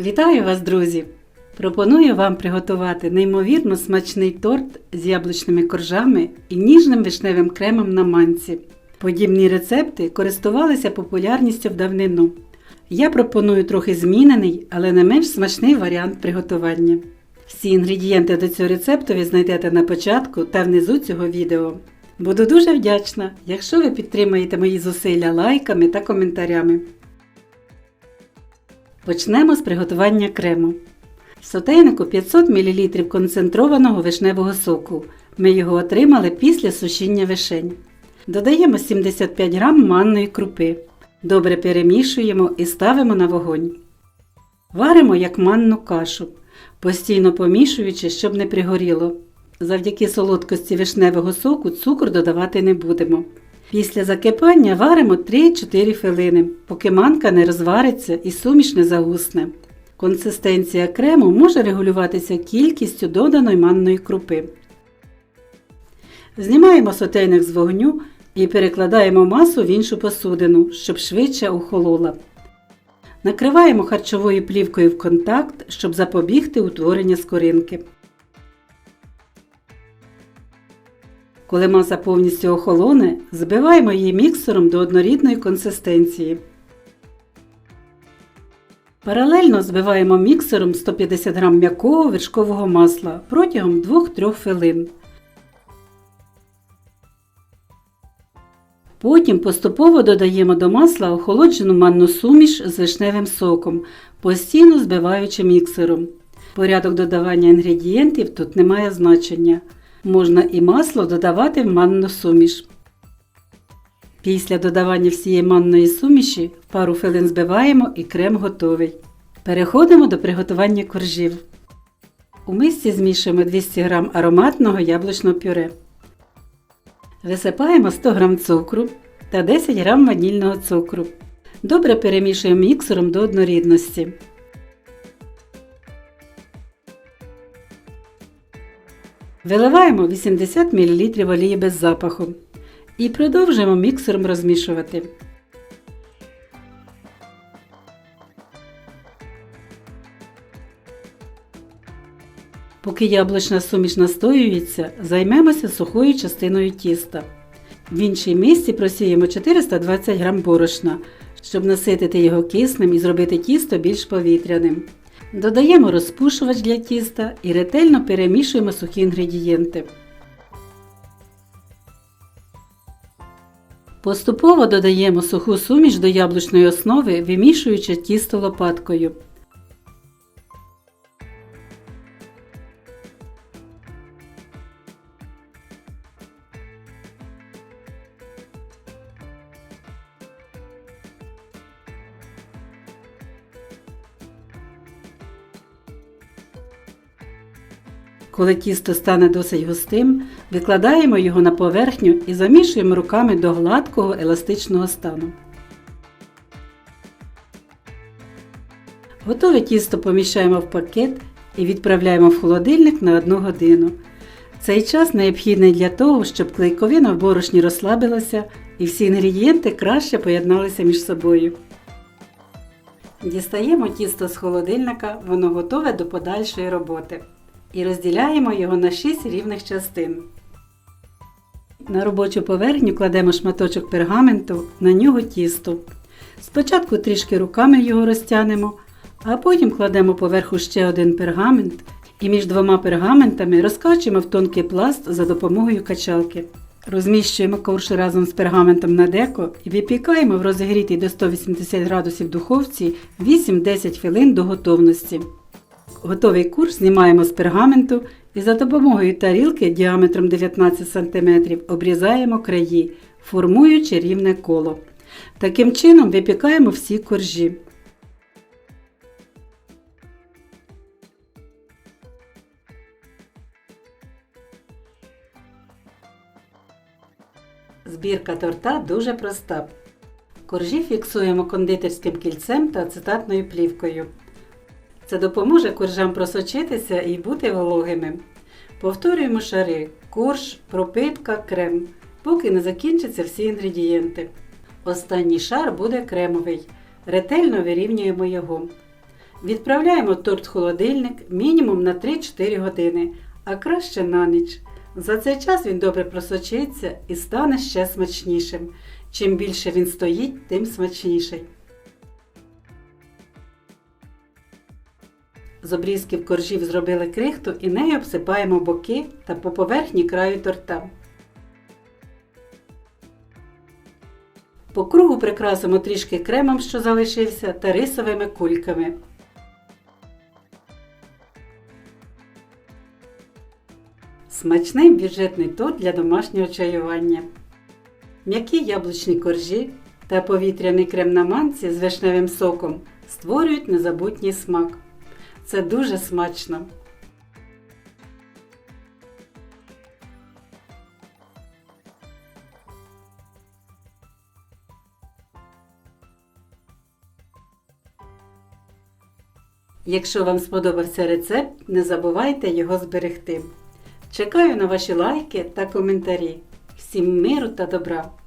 Вітаю вас, друзі! Пропоную вам приготувати неймовірно смачний торт з яблучними коржами і ніжним вишневим кремом на манці. Подібні рецепти користувалися популярністю в давнину. Я пропоную трохи змінений, але не менш смачний варіант приготування. Всі інгредієнти до цього рецепту ви знайдете на початку та внизу цього відео. Буду дуже вдячна, якщо ви підтримаєте мої зусилля лайками та коментарями. Почнемо з приготування крему. В сотейнику 500 мл концентрованого вишневого соку. Ми його отримали після сушіння вишень. Додаємо 75 г манної крупи. Добре перемішуємо і ставимо на вогонь. Варимо як манну кашу, постійно помішуючи, щоб не пригоріло. Завдяки солодкості вишневого соку цукор додавати не будемо. Після закипання варимо 3-4 хвилини, поки манка не розвариться і суміш не загусне. Консистенція крему може регулюватися кількістю доданої манної крупи. Знімаємо сотейник з вогню і перекладаємо масу в іншу посудину, щоб швидше охолола. Накриваємо харчовою плівкою в контакт, щоб запобігти утворенню скоринки. Коли маса повністю охолоне, збиваємо її міксером до однорідної консистенції. Паралельно збиваємо міксером 150 г м'якого вершкового масла протягом 2-3 хвилин. Потім поступово додаємо до масла охолоджену манну суміш з вишневим соком, постійно збиваючи міксером. Порядок додавання інгредієнтів тут не має значення. Можна і масло додавати в манну суміш. Після додавання всієї манної суміші пару хвилин збиваємо і крем готовий. Переходимо до приготування коржів. У мисці змішуємо 200 г ароматного яблучного пюре. Висипаємо 100 г цукру та 10 г ванільного цукру. Добре перемішуємо міксером до однорідності. Виливаємо 80 мл олії без запаху і продовжуємо міксером розмішувати. Поки яблучна суміш настоюється, займемося сухою частиною тіста. В іншій мисці просіємо 420 г борошна, щоб наситити його киснем і зробити тісто більш повітряним. Додаємо розпушувач для тіста і ретельно перемішуємо сухі інгредієнти. Поступово додаємо суху суміш до яблучної основи, вимішуючи тісто лопаткою. Коли тісто стане досить густим, викладаємо його на поверхню і замішуємо руками до гладкого еластичного стану. Готове тісто поміщаємо в пакет і відправляємо в холодильник на 1 годину. Цей час необхідний для того, щоб клейковина в борошні розслабилася і всі інгредієнти краще поєдналися між собою. Дістаємо тісто з холодильника, воно готове до подальшої роботи і розділяємо його на 6 рівних частин. На робочу поверхню кладемо шматочок пергаменту, на нього тісто. Спочатку трішки руками його розтягнемо, а потім кладемо поверху ще один пергамент і між двома пергаментами розкачуємо в тонкий пласт за допомогою качалки. Розміщуємо ковш разом з пергаментом на деко і випікаємо в розігрітій до 180 градусів духовці 8-10 хвилин до готовності. Готовий курс знімаємо з пергаменту і за допомогою тарілки діаметром 19 см обрізаємо краї, формуючи рівне коло. Таким чином випікаємо всі коржі. Збірка торта дуже проста. Коржі фіксуємо кондитерським кільцем та ацетатною плівкою. Це допоможе коржам просочитися і бути вологими. Повторюємо шари корж, пропитка, крем, поки не закінчаться всі інгредієнти. Останній шар буде кремовий. Ретельно вирівнюємо його. Відправляємо торт в холодильник мінімум на 3-4 години, а краще на ніч. За цей час він добре просочиться і стане ще смачнішим. Чим більше він стоїть, тим смачніший. З обрізків коржів зробили крихту і нею обсипаємо боки та по поверхні краю торта. По кругу прикрасимо трішки кремом, що залишився, та рисовими кульками. Смачний бюджетний торт для домашнього чаювання. М'які яблучні коржі та повітряний крем на манці з вишневим соком створюють незабутній смак. Це дуже смачно. Якщо вам сподобався рецепт, не забувайте його зберегти. Чекаю на ваші лайки та коментарі. Всім миру та добра!